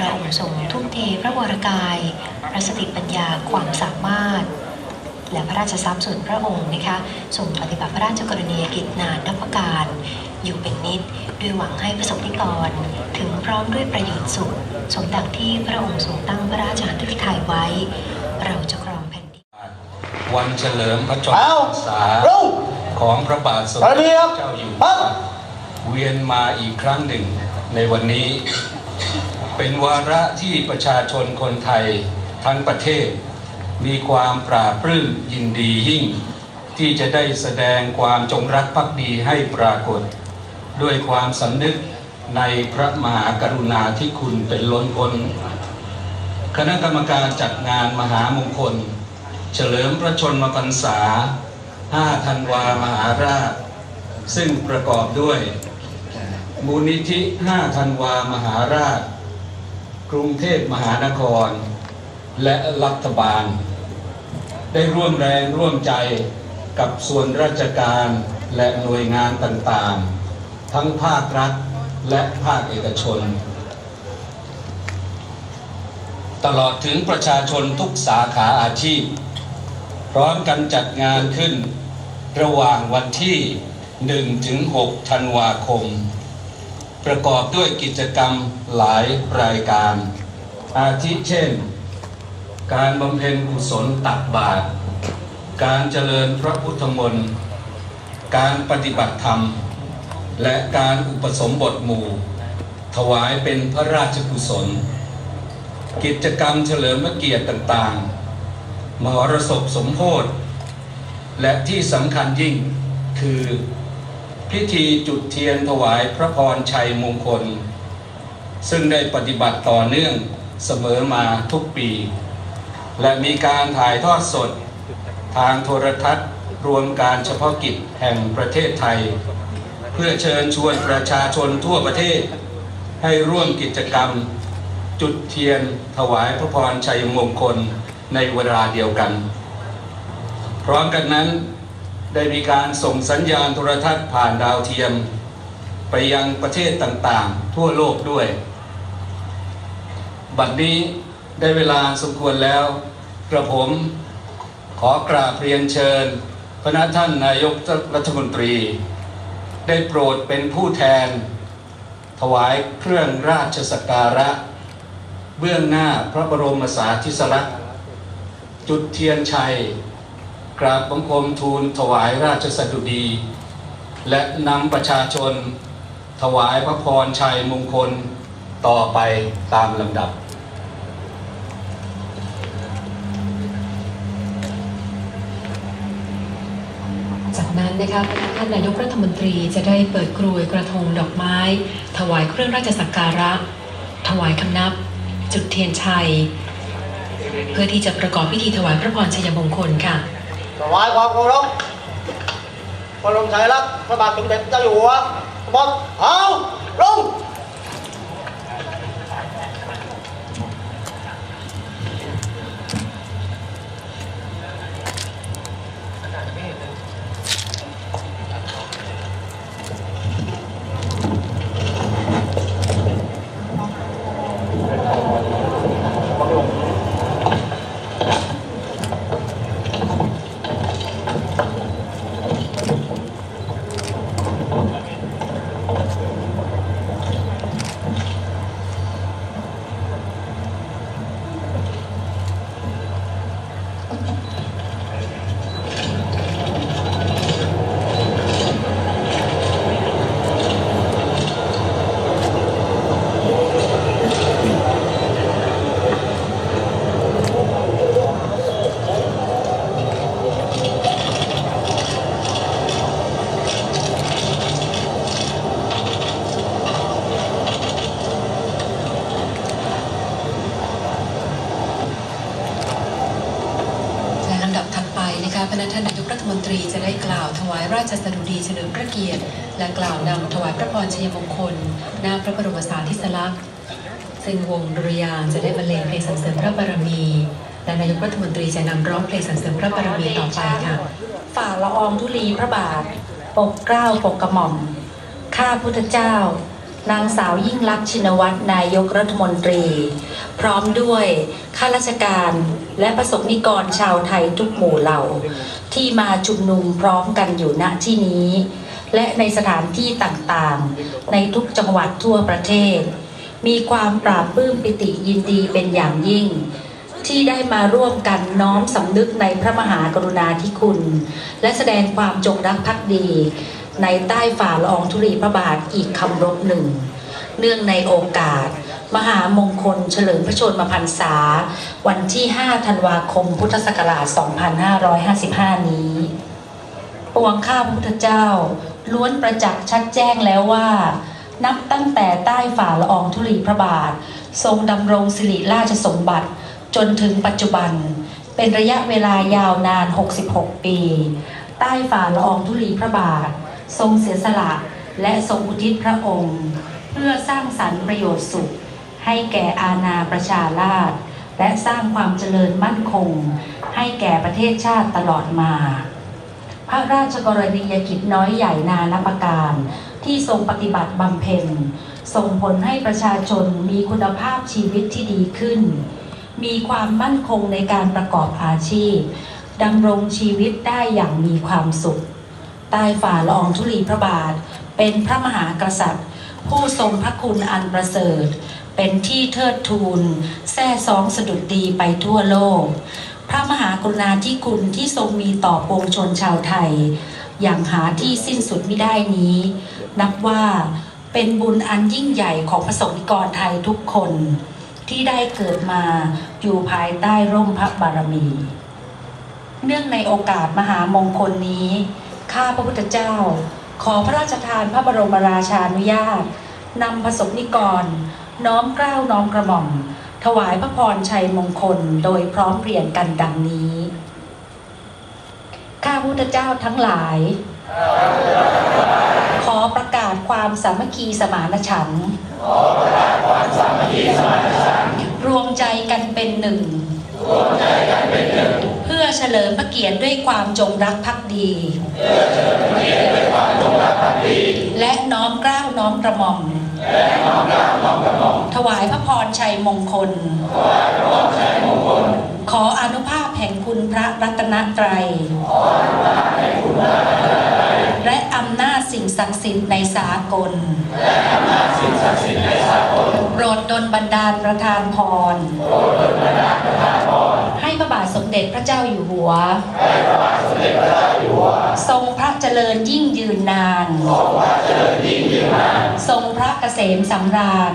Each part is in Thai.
ระองค์ทรงทุ่มเทพระวรกายพระสติปัญญาความสามารถ และพระราชทรัพย์ส่วนพระองค์นะคะทรงปฏิบัติพระราชกรณียกิจนานนับการ อยู่เป็นนิดด้วยหวังให้ประสบนิกร ถึงพร้อมด้วยประโยชน์สุข สมดังที่พระองค์ทรงตั้งพระราชหัตถ์ไทยไว้ เราจะครองแผ่นดินวันเฉลิมพระชนมเอาพรรษาลงของพระบาทสมระเด็เบีจยบพระเจ้าอยู่ครัหัวบเวียนมาอีกครั้งหนึ่งในวันนี้ เป็นวาระที่ประชาชนคนไทยทั้งประเทศ มีความปราบปลื้มยินดียิ่ง ที่จะได้แสดงความจงรักภักดีให้ปรากฏ ด้วยความสำนึกในพระมหากรุณาธิคุณเป็นล้นพ้นคณะกรรมการจัดงานมหามงคล เฉลิมพระชนมพรรษา 5 ธันวามหาราช ซึ่งประกอบด้วย มูลนิธิ 5 ธันวามหาราช กรุงเทพมหานคร และรัฐบาล ได้ร่วมแรงร่วมใจกับส่วนราชการและหน่วยงานต่างๆ ทั้งภาครัฐและภาคเอกชน ตลอดถึงประชาชนทุกสาขาอาชีพ พร้อมกันจัดงานขึ้นระหว่างวันที่1ถึง6ธันวาคม ประกอบด้วยกิจกรรมหลายรายการ อาทิเช่น การบำเพ็ญกุศลตักบาตรการเจริญพระพุทธมนต์การปฏิบัติธรรม และการอุปสมบทหมู่ ถวายเป็นพระราชกุศล กิจกรรมเฉลิมพระเกียรติต่างๆ มหรสพสมโพธและที่สำคัญยิ่งคือ พิธีจุดเทียนถวายพระพรชัยมงคล ซึ่งได้ปฏิบัติต่อเนื่องเสมอมาทุกปี และมีการถ่ายทอดสดทางโทรทัศน์รวมการเฉพาะกิจแห่งประเทศไทย เพื่อเชิญชวนประชาชนทั่วประเทศ ให้ร่วมกิจกรรม จุดเทียนถวายพระพรชัยมงคลในเวลาเดียวกัน พร้อมกันนั้น ได้มีการส่งสัญญาณโทรทัศน์ผ่านดาวเทียม ไปยังประเทศต่างๆ ทั่วโลกด้วย บัดนี้ได้เวลาสมควรแล้ว กระผมขอกราบเรียนเชิญ พระท่านนายกรัฐมนตรี ได้โปรดเป็นผู้แทน ถวายเครื่องราชสักการะ เบื้องหน้าพระบรมสาธิสลักษณ์จุดเทียนชัย กราบบังคมทูลถวายราชสดุดี และนำประชาชน ถวายพระพรชัยมงคลต่อไปตามลำดับ จากนั้นนะคะท่านนายกรัฐมนตรีจะได้เปิดกรวยกระทงดอกไม้ ถวายเครื่องราชสักการะ ถวายคำนับ จุดเทียนชัย เพื่อที่จะประกอบพิธีถวายพระพรชัยมงคลค่ะ ถวายความเคารพพระบรมชายลักษณ์พระบาทสมเด็จเจ้าอยู่หัวบอกเอาลง นะคะพระท่านนายกรัฐมนตรีจะได้กล่าวถวายราชสดุดีเฉลิมพระเกียรติ และกล่าวนำถวายพระพรชัยมงคล หน้าพระบรมสารีริสลักษณ์ซึ่งวงดุริยางจะได้บรรเลงเพลงสรรเสริญพระบารมีและนายกรัฐมนตรีจะนำร้องเพลงสรรเสริญพระบารมีต่อไปค่ะฝ่าละอองธุลีพระบาท ปกเกล้าปกกระหม่อม ข้าพุทธเจ้า นางสาวยิ่งลักษณ์ชินวัตรนายกรัฐมนตรี พร้อมด้วย ข้าราชการและประสบนิกรชาวไทยทุกหมู่เหล่า ที่มาชุมนุมพร้อมกันอยู่ณที่นี้ และในสถานที่ต่างๆ ในทุกจังหวัดทั่วประเทศ มีความปราบปื้มปิติยินดีเป็นอย่างยิ่ง ที่ได้มาร่วมกันน้อมสำนึกในพระมหากรุณาธิคุณ และแสดงความจงรักภักดี ในใต้ฝ่าละอองธุลีพระบาทอีกคำรบหนึ่ง เนื่องในโอกาส มหามงคลเฉลิมพระชนมพรรษา วันที่ 5 ธันวาคม พุทธศักราช 2555 นี้ ปวงข้าพระพุทธเจ้า ล้วนประจักษ์ชัดแจ้งแล้วว่า นับตั้งแต่ใต้ฝ่าละอองธุลีพระบาท ทรงดำรงสิริราชสมบัติจนถึงปัจจุบัน เป็นระยะเวลายาวนาน 66 ปี ใต้ฝ่าละอองธุลีพระบาท ทรงเสียสละและทรงอุทิศพระองค์ เพื่อสร้างสรรค์ประโยชน์สุข ให้แก่อาณาประชาราษฎร์และสร้างความเจริญมั่นคง ให้แก่ประเทศชาติตลอดมา พระราชกรณียกิจน้อยใหญ่นานประการ ที่ทรงปฏิบัติบำเพ็ญ ส่งผลให้ประชาชนมีคุณภาพชีวิตที่ดีขึ้น มีความมั่นคงในการประกอบอาชีพดำรงชีวิตได้อย่างมีความสุขใต้ฝ่าละอองธุลีพระบาท เป็นพระมหากษัตริย์ ผู้ทรงพระคุณอันประเสริฐ เป็นที่เทิดทูนแท้ซองสะดุดดีไปทั่วโลก พระมหากรุณาธิคุณที่ทรงมีต่อปวงชนชาวไทย อย่างหาที่สิ้นสุดไม่ได้นี้ นับว่าเป็นบุญอันยิ่งใหญ่ของประสบนิกรไทยทุกคน ที่ได้เกิดมาอยู่ภายใต้ร่มพระบารมี เนื่องในโอกาสมหามงคลนี้ ข้าพระพุทธเจ้า ขอพระราชทานพระบรมราชานุญาตนำประสบนิกร น้อมเกล้าน้อมกระหม่อม ถวายพระพรชัยมงคลโดยพร้อมเพรียงกันดังนี้ ข้าพุทธเจ้าทั้งหลาย ขอประกาศความสามัคคีสมานฉันท์ระกาศความสามัคคีสมานฉันรวมใจกันเป็นหนึ่ง รวมใจกันเป็นหนึ่ง พื่อเฉลิมพระเกียรติด้วยความจงรักภักดี และน้อมเกล้าน้อมกระหม่อม ถวายพระพรชัยมงคล ขออนุภาพแห่งคุณพระรัตนตรัย และอำนาจสิ่งศักดิ์สิทธิ์ในสากล โปรดดลบันดาลประทานพรให้พระบาทสมเด็จพระเจ้าอยู่หัว ทรงพระเจริญยิ่งยืนนาน ทรงพระเกษมสำราญ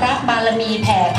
พระบารมีแผ่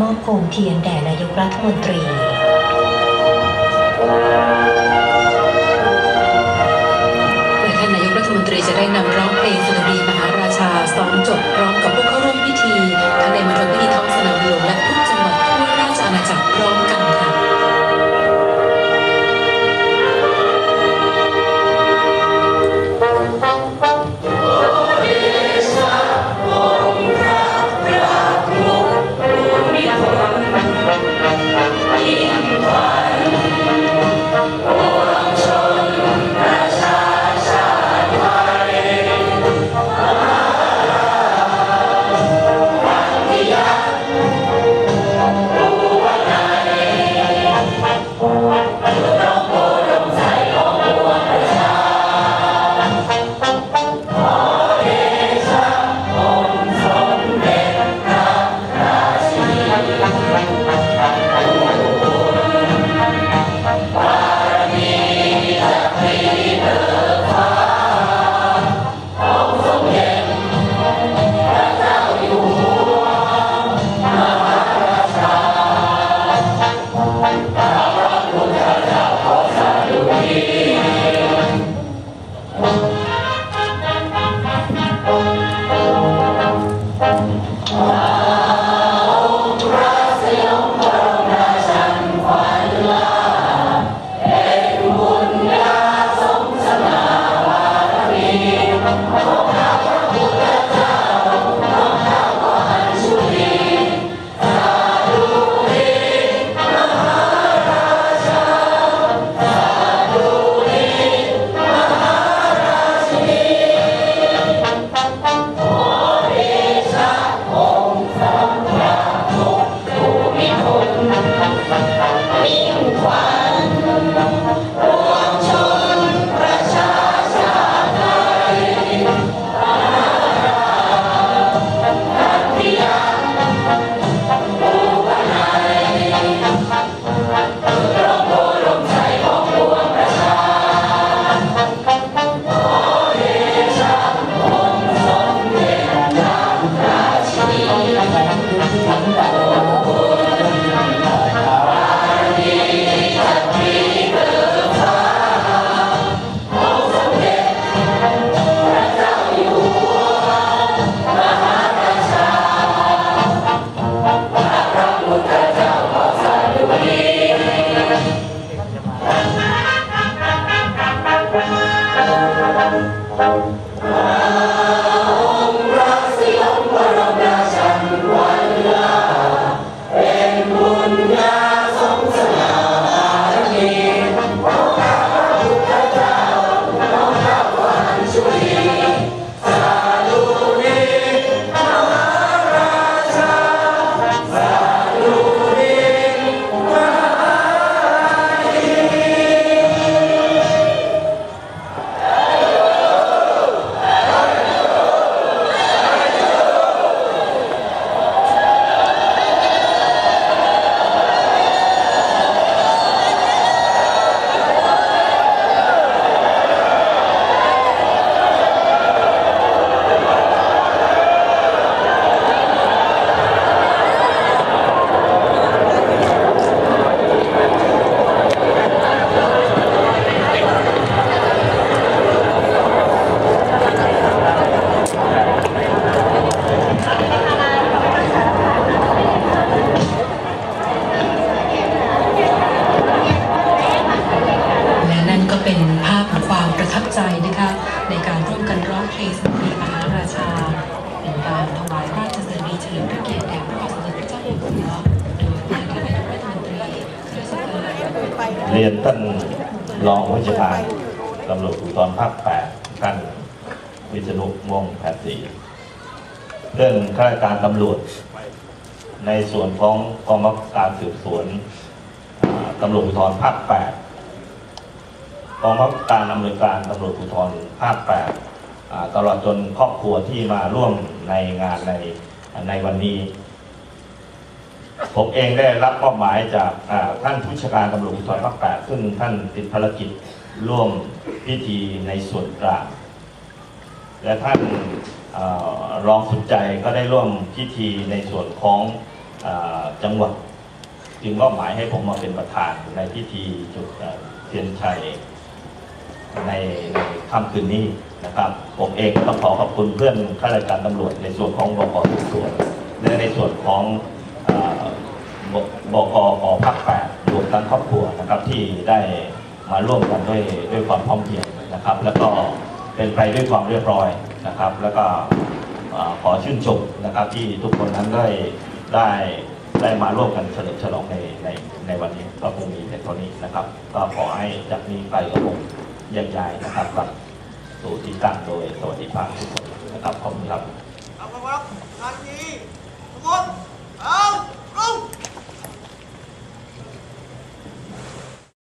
มอบโคมเทียนแด่นายกรัฐมนตรีและท่านนายกรัฐมนตรีจะได้นำร้องเพลงสดุดีมหาราชาสองจบพร้อมกับผู้เข้าร่วมพิธีทั้งในมณฑลพิธี เรียนท่านรองผู้บัญชาการตำรวจภูธรภาคแปดท่านวิษณุม่วงแผดศรีเรื่องข้าราชการตำรวจ ในส่วนของกองบังคับการสืบสวนตำรวจภูธรภาคแปดกองบังคับการอำนวยการตำรวจภูธรภาคแปดตลอดจนครอบครัวที่มาร่วมในงานในในวันนี้ ผมเองได้รับมอบหมายจากท่านผู้ชาการตำรวจภูธรภาคแปดซึ่งท่านติดภารกิจร่วมพิธีในส่วนกลางและท่านอรองสุดใจก็ได้ร่วมพิธีในส่วนของอจังหวัด จึงมอบหมายให้ผมมาเป็นประธานในพิธีจุดเทียนชัยในในค่ำคืนนี้นะครับ ผมเองก็ต้องขอขอบคุณเพื่อนข้าราชการตำรวจในส่วนของบกทุกส่วนและในส่วนของ อบกอภาคแปดรวมทั้งครอบครัวนะครับที่ได้มาร่วมกันด้วยด้วยความพร้อมเพรียงนะครับ แล้วก็เป็นไปด้วยความเรียบร้อยนะครับ แล้วก็ขอชื่นชมนะครับที่ทุกคนนั้นได้ได้ได้มาร่วมกันเฉลิมฉลองในในในวันนี้ก็คงมีแต่เท่านี้นะครับ ก็ขอให้จากนี้ไปก็คงแยกย้ายนะครับกลับสู่ที่ตั้งโดยสวัสดิภาพทุกคนนะครับขอบคุณครับเอาละครับงานนี้